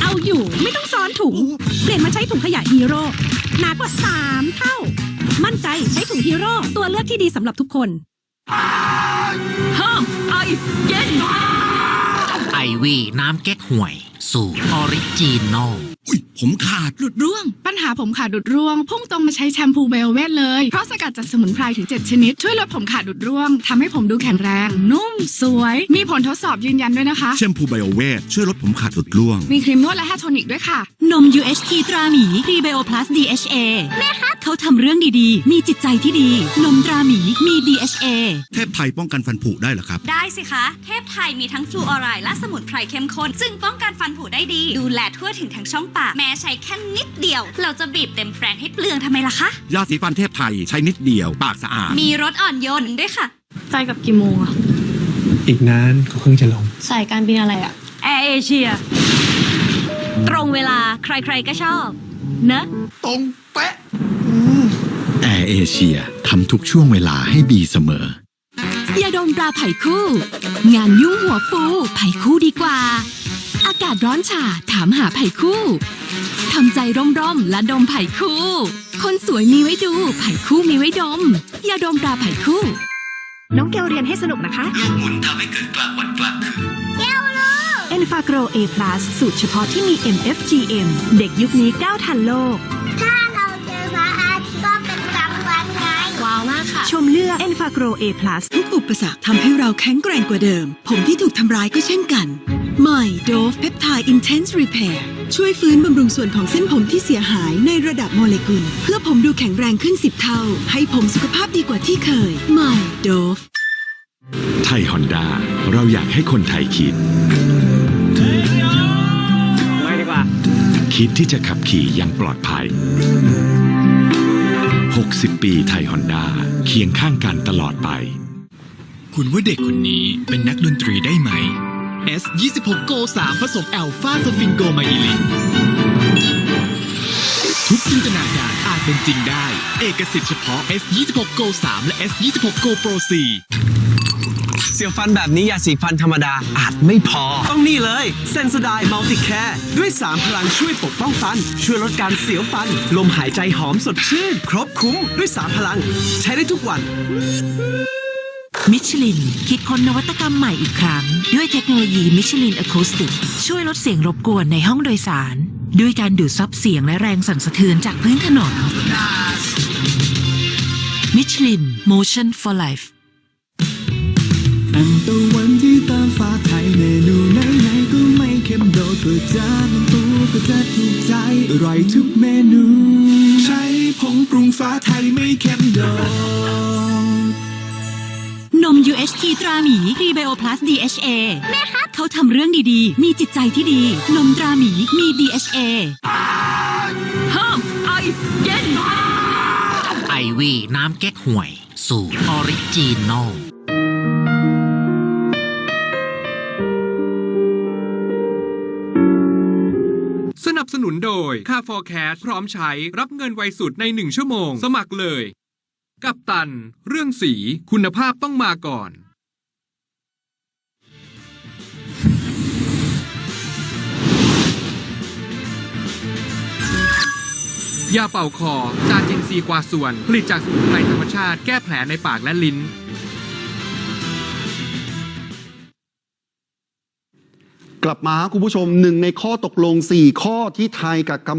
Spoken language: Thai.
เอาอยู่ไม่ต้องซ้อนถุง เปลี่ยนมาใช้ถุงขยะฮีโร่หนากว่า3เท่า มั่นใจใช้ถุงฮีโร่ตัวเลือกที่ดีสำหรับทุกคนห้ามไอเย็นไอวีน้ำเก๊กห่วย สูตรออริจินอล อุ้ยผมขาด หลุดร่วง ปัญหาผมขาดหลุดร่วง พุ่งตรงมาใช้แชมพูไบโอเวทเลย เพราะสกัดจากสมุนไพรถึง 7 ชนิด ช่วยลดผมขาดหลุดร่วงทำให้ผมดูแข็งแรง นุ่ม สวย มีผลทดสอบยืนยันด้วยนะคะ แชมพูไบโอเวทช่วยลดผมขาดหลุดร่วง มีครีมนวดและแฮร์โทนิกด้วยค่ะ นม UHT ตราหมีพรีไบโอพลัส DHA แม่ครับเขาทำเรื่องดีๆ มีจิตใจที่ดี นมตราหมีมี DHA เทพไทยป้องกันฟันผุได้เหรอครับ ได้สิคะ เทพไทยมีทั้งฟลูออไรด์และสมุนไพรเข้มข้นซึ่งป้องกันฟันผุได้ดี ดูแลทั่วถึงทั้งช่องปาก แม้ใช้แค่นิดเดียว เราจะบีบเต็มแปรงให้เปลืองทำไมล่ะคะ ยาสีฟันเทพไทยใช้นิดเดียว ปากสะอาด มีรสอ่อนโยนด้วยค่ะ ไปกับกี่โมงอะอีกนานก็เพิ่งจะลง สายการบินอะไรอะแอร์เอเชีย ตรงเวลาใครๆก็ชอบเนอะตรงเป๊ะแอร์ เอเชียทำทุกช่วงเวลาให้ดีเสมอยาดมตราไผ่คู่ งานยุ่งหัวฟูไผ่คู่ดีกว่า อากาศร้อนฉาถามหาไผ่คู่ทำใจร่มๆและดมไผ่คู่ คนสวยมีไว้ดูไผ่คู่มีไว้ดมยาดมตราไผ่คู่ น้องแก้วเรียนให้สนุกนะคะหมุนทำให้เกิดกลางวันกลางคืน e n f a g r o A+ สูตรเฉพาะที่มี MFGM เด็กยุคนี้ก้าวทันโลก ว้าวมากค่ะชมเลือก e n f a g r o A+ ทุกอุปสรรคทำให้เราแข็งแกร่งกว่าเดิม ผมที่ถูกทำร้ายก็เช่นกัน ใหม่ Dove Peptide Intense Repair ช่วยฟื้นบำรุงส่วนของเส้นผมที่เสียหายในระดับโมเลกุล เพื่อผมดูแข็งแรงขึ้น 10 เท่า ให้ผมสุขภาพดีกว่าที่เคย ใหม่ Dove ไทยฮอนด้าเราอยากให้คนไทยคิด ไม่ดีกว่า คิดที่จะขับขี่อย่างปลอดภัย 60 ปีไทยฮอนด้าเคียงข้างกันตลอดไป คุณว่าเด็กคนนี้เป็นนักดนตรีได้ไหม S 26 Go 3ผสมแอลฟาโซฟิงโกไมอิลินทุกจินตนาการอาจเป็นจริงได้ เอกสิทธิ์เฉพาะ S 26 Go 3และ S 26 Go Pro 4 เสียวฟันแบบนี้ยาสีฟันธรรมดาอาจไม่พอ ต้องนี่เลยเซนสไดมัลติแคร์ด้วย 3 พลังช่วยปกป้องฟัน ช่วยลดการเสียวฟัน ลมหายใจหอมสดชื่น ครบคุ้มด้วย 3 พลัง ใช้ได้ทุกวันมิชลิน คิดค้นนวัตกรรมใหม่อีกครั้ง ด้วยเทคโนโลยีมิชลินอะคูสติกช่วยลดเสียงรบกวนในห้องโดยสาร ด้วยการดูดซับเสียงและแรงสั่นสะเทือนจากพื้นถนนมิชลิน Motion for Life ค็มโดดตัวจานมันตัวก็จะถูกใจ อร่อยทุกเมนู ใช้ผงปรุงฟ้าไทยไม่เค็มโดดนม UHT ตราหมีพรีไบโอพลัส DHA แม่ครับเขาทำเรื่องดีๆ มีจิตใจที่ดี นมตราหมีมี DHA ห้ามไอเย็น ไอวีน้ำเก๊กห่วย สูตรออริจินอล สนับสนุนโดยค่า Forecast พร้อมใช้รับเงินไวสุดใน 1 ชั่วโมง สมัครเลย กับตัน เรื่องสีคุณภาพต้องมาก่อน ยาเป่าคอ จาจินซีกวาส่วน ผลิตจากสมุนไพรธรรมชาติแก้แผลในปากและลิ้น กลับมาครับคุณผู้ชมหนึ่งในข้อตกลง 4 ข้อที่ไทยกับกัม